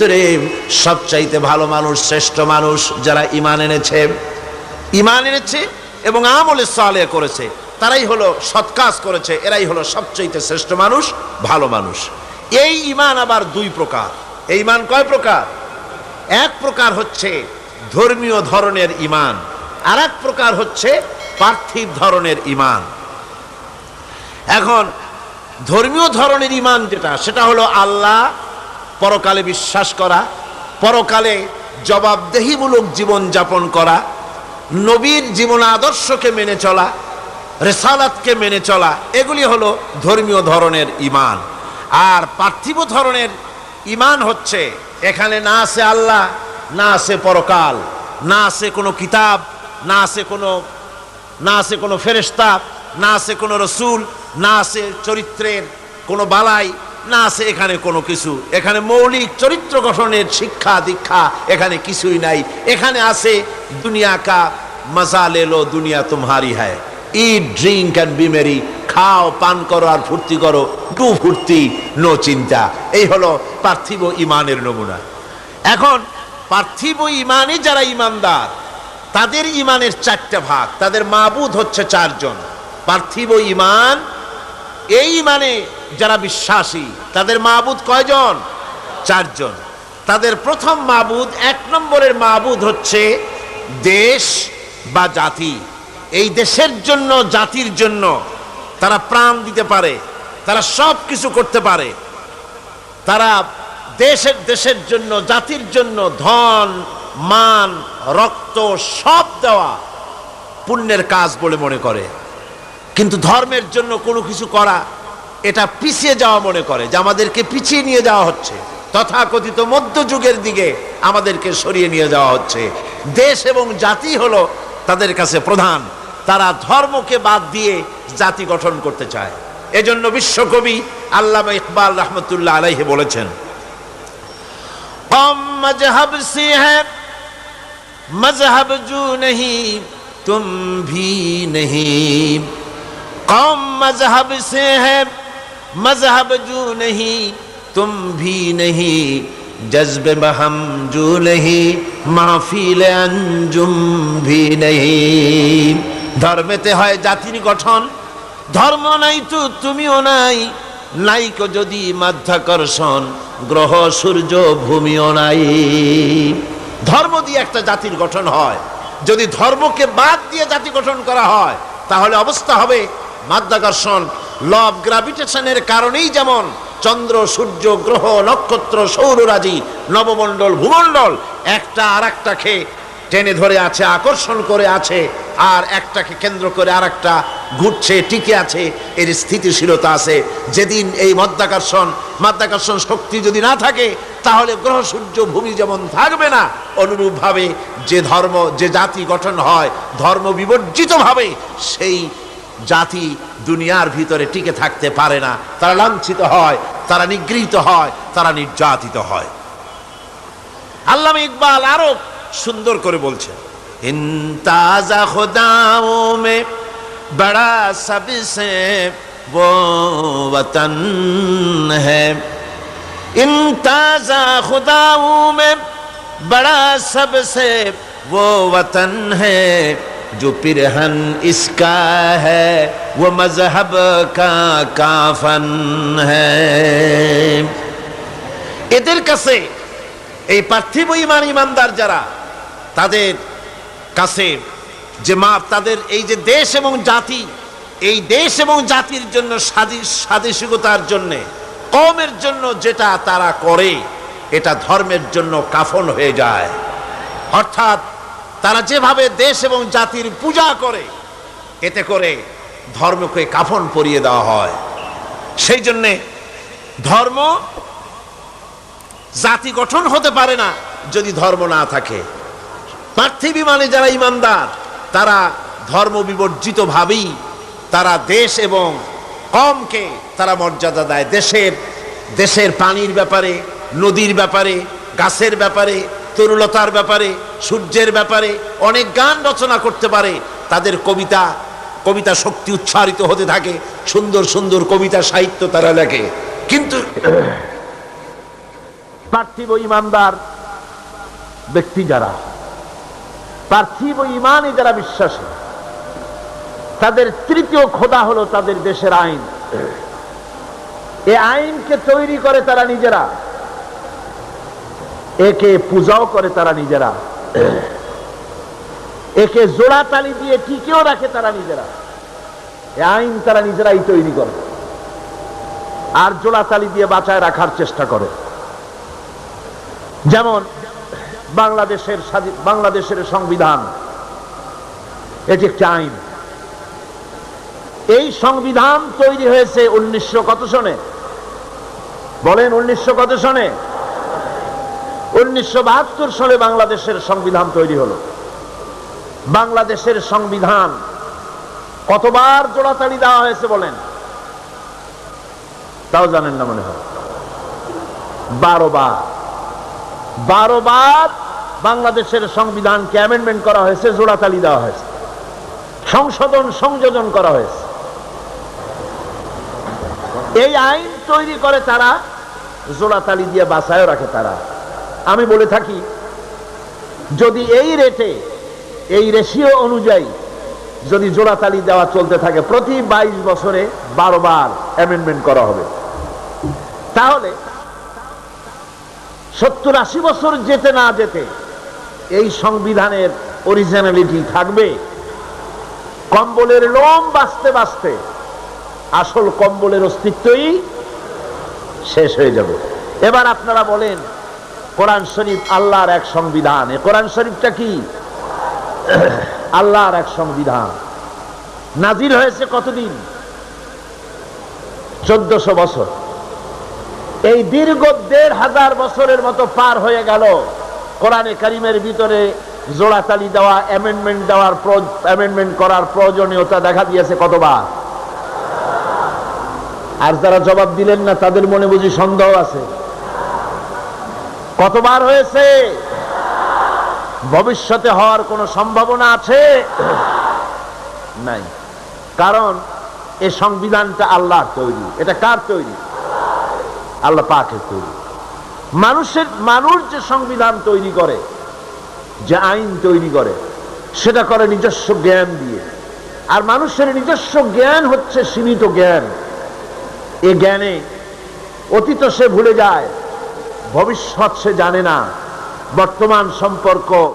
ভিতরে সবচাইতে ভালো মানুষ, শ্রেষ্ঠ মানুষ যারা ইমান এনেছে। ইমান এনেছে এবং আমলে সালে করেছে। তারাই হলো সৎ কাজ করেছে, এরাই হলো সবচাইতে শ্রেষ্ঠ মানুষ, ভালো মানুষ। এই ইমান আবার দুই প্রকার। এই ইমান কয় প্রকার? এক প্রকার হচ্ছে ধর্মীয় ধরনের ইমান আর এক প্রকার হচ্ছে পার্থিব ধরনের ইমান এখন ধর্মীয় ধরনের ইমান যেটা, সেটা হলো আল্লাহ পরকালে বিশ্বাস করা, পরকালে জবাবদেহিমূলক জীবন যাপন করা, নবীর জীবন আদর্শকে মেনে চলা, রেসালাতকে মেনে চলা, এগুলি হলো ধর্মীয় ধরনের ইমান আর পার্থিব ধরনের ইমান হচ্ছে, এখানে না আছে আল্লাহ, না আছে পরকাল, না আছে কোনো কিতাব, না আছে কোনো, না আছে কোনো ফেরেস্তা না আছে কোনো রসুল, না আছে চরিত্রের কোনো বালাই না আছে এখানে কোনো কিছু। এখানে মৌলিক চরিত্র গঠনের শিক্ষা, দীক্ষা এখানে কিছুই নাই। এখানে আছে দুনিয়া কা মজা লেলো দুনিয়া তোমারি হ্যায়। Eat drink and be merry খাও, পান করো আর ফুর্তি করো। টু ফুর্তি নো চিন্তা। এই হলো পার্থিব ইমানের নমুনা। এখন পার্থিব ইমানে যারা ইমানদার তাদের ইমানের চারটা ভাগ। তাদের মাবুদ হচ্ছে চারজন। পার্থিব ইমান এই মানে যারা বিশ্বাসী, তাদের মাবুদ কয়জন? চারজন। তাদের প্রথম মাবুদ, এক নম্বরের মাবুদ হচ্ছে দেশ বা জাতি। এই দেশের জন্য, জাতির জন্য তারা প্রাণ দিতে পারে, তারা সব কিছু করতে পারে। তারা দেশের দেশের জন্য, জাতির জন্য ধন, মান, রক্ত, সব দেওয়া পুণ্যের কাজ বলে মনে করে। কিন্তু ধর্মের জন্য কোনো কিছু করা এটা পিছিয়ে যাওয়া মনে করে যে আমাদেরকে পিছিয়ে নিয়ে যাওয়া হচ্ছে। তথাকথিত মধ্যযুগের দিকে আমাদেরকে সরিয়ে নিয়ে যাওয়া হচ্ছে। দেশ এবং জাতি হলো তাদের কাছে প্রধান। তারা ধর্মকে বাদ দিয়ে জাতি গঠন করতে চায়। এজন্য বিশ্বকবি আল্লাহ ইকবাল রহমতুল্লাহ আলাইহি বলেছেন কম মজহব সে হ্যাঁ জু নহি, তুম ভি নহি। কম মজহব সে হ্যাঁ مذہب جو نہیں تم بھی نہیں جذب بہم جو نہیں মাহফিল আঞ্জুম ভি নেই ধর্মেতে হয় জাতির গঠন ধর্ম নাই তো তুমিও নাই। নাইক যদি মাধ্যাকর্ষণ গ্রহ সূর্য ভূমিও নাই। ধর্ম দিয়ে একটা জাতির গঠন হয় যদি ধর্মকে বাদ দিয়ে জাতি গঠন করা হয় তাহলে অবস্থা হবে মাধ্যাকর্ষণ ল অফ গ্রাভিটেশনের কারণেই যেমন চন্দ্র, সূর্য, গ্রহ, নক্ষত্র, সৌররাজি, নবমণ্ডল, ভূমণ্ডল একটা আর একটাকে টেনে ধরে আছে, আকর্ষণ করে আছে, আর একটাকে কেন্দ্র করে আর একটা ঘুরছে, টিকে আছে, এর স্থিতিশীলতা আছে। যেদিন এই মধ্যাকর্ষণ, মাধ্যাকর্ষণ শক্তি যদি না থাকে, তাহলে গ্রহ, সূর্য, ভূমি যেমন থাকবে না, অনুরূপভাবে যে ধর্ম, যে জাতি গঠন হয়, ধর্ম বিবর্জিতভাবে সেই জাতি দুনিয়ার ভিতরে টিকে থাকতে পারে না তারা লাঞ্ছিত হয় তারা নিগৃহীত হয় তারা নির্যাতিত হয় আল্লামা ইকবাল আরো সুন্দর করে বলছে ইন্তাজা খুদাও মে বড়া সবসে वो वतन है इन ताजा खुदाओं में बड़ा सबसे वो वतन है जो पिरहन इसका है वो मजहब का काफन है এদের কাছে এই পার্থিব ইমান ইমানদার যারা তাদের কাছে যে মা তাদের এই যে দেশ এবং জাতি এই দেশ এবং জাতির জন্য স্বাদেশিকতার জন্য কমের জন্য যেটা তারা করে এটা ধর্মের জন্য কাফন হয়ে যায় অর্থাৎ তারা যেভাবে দেশ এবং জাতির পূজা করে, এতে করে ধর্মকে কাফন পরিয়ে দেওয়া হয়। সেই জন্যে ধর্ম জাতি গঠন হতে পারে না যদি ধর্ম না থাকে। পার্থিব মানে যারা ইমানদার, তারা ধর্ম বিবর্জিত ভাবেই তারা দেশ এবং কমকে তারা মর্যাদা দেয়। দেশের দেশের পানির ব্যাপারে, নদীর ব্যাপারে, গাছের ব্যাপারে তরুলতার ব্যাপারে, সূর্যের ব্যাপারে অনেক গান রচনা করতে পারে। তাদের কবিতা কবিতা শক্তি উচ্চারিত হতে থাকে, সুন্দর সুন্দর কবিতা সাহিত্য তারা লেখে। কিন্তু পার্থিব ইমানদার ব্যক্তি যারা, পার্থিব ইমানে যারা বিশ্বাসী, তাদের তৃতীয় খোদা হলো তাদের দেশের আইন। এ আইনকে তৈরি করে তারা নিজেরা। একে পূজাও করে তারা নিজেরা। একে জোড়া তালি দিয়ে টিকেও রাখে তারা নিজেরা। আইন তারা নিজেরাই তৈরি করে। আর জোড়া তালি দিয়ে বাঁচায় রাখার চেষ্টা করে। যেমন বাংলাদেশের বাংলাদেশের সংবিধান, এটি একটি আইন। এই সংবিধান তৈরি হয়েছে উনিশশো কত সনে? বলেন উনিশশো কত সনে? উনিশশো বাহাত্তর সালে বাংলাদেশের সংবিধান তৈরি হলো। বাংলাদেশের সংবিধান কতবার জোড়াতালি দেওয়া হয়েছে বলেন? তাও জানেন না মনে হয়। বারো বার। বারো বার বাংলাদেশের সংবিধানকে অ্যামেন্ডমেন্ট করা হয়েছে জোড়াতালি দেওয়া হয়েছে। সংশোধন, সংযোজন করা হয়েছে। এই আইন তৈরি করে তারা জোড়াতালি দিয়ে বাসায় রাখে তারা। আমি বলে থাকি, যদি এই রেটে এই রেশিও অনুযায়ী যদি জোড়াতালি দেওয়া চলতে থাকে, প্রতি বাইশ বছরে বারো বার অ্যামেন্ডমেন্ট করা হবে। তাহলে সত্তর আশি বছর যেতে না যেতে এই সংবিধানের অরিজিনালিটি থাকবে। কম্বলের লোম বাঁচতে বাঁচতে আসল কম্বলের অস্তিত্বই শেষ হয়ে যাবে। এবার আপনারা বলেন কোরআন শরীফ আল্লাহর এক সংবিধান। এ কোরআন শরীফটা কি? আল্লাহর এক সংবিধান। নাজির হয়েছে কতদিন? চোদ্দশো বছর। এই দীর্ঘ দেড় হাজার বছরের মতো পার হয়ে গেল। কোরআনে কারিমের ভিতরে জোড়াতালি দেওয়া অ্যামেন্ডমেন্ট দেওয়ার অ্যামেন্ডমেন্ট করার প্রয়োজনীয়তা দেখা দিয়েছে কতবার? আর যারা জবাব দিলেন না, তাদের মনে বুঝি সন্দেহ আছে। কতবার হয়েছে? ভবিষ্যতে হওয়ার কোনো সম্ভাবনা আছে? নাই। কারণ এ সংবিধানটা আল্লাহর তৈরি। এটা কার তৈরি? আল্লাহ পাকের তৈরি। মানুষের, মানুষ যে সংবিধান তৈরি করে, যে আইন তৈরি করে, সেটা করে নিজস্ব জ্ঞান দিয়ে। আর মানুষের নিজস্ব জ্ঞান হচ্ছে সীমিত জ্ঞান। এ জ্ঞানে অতীত সে ভুলে যায়। ভবিষ্যৎ সে জানে না। বর্তমান সম্পর্ক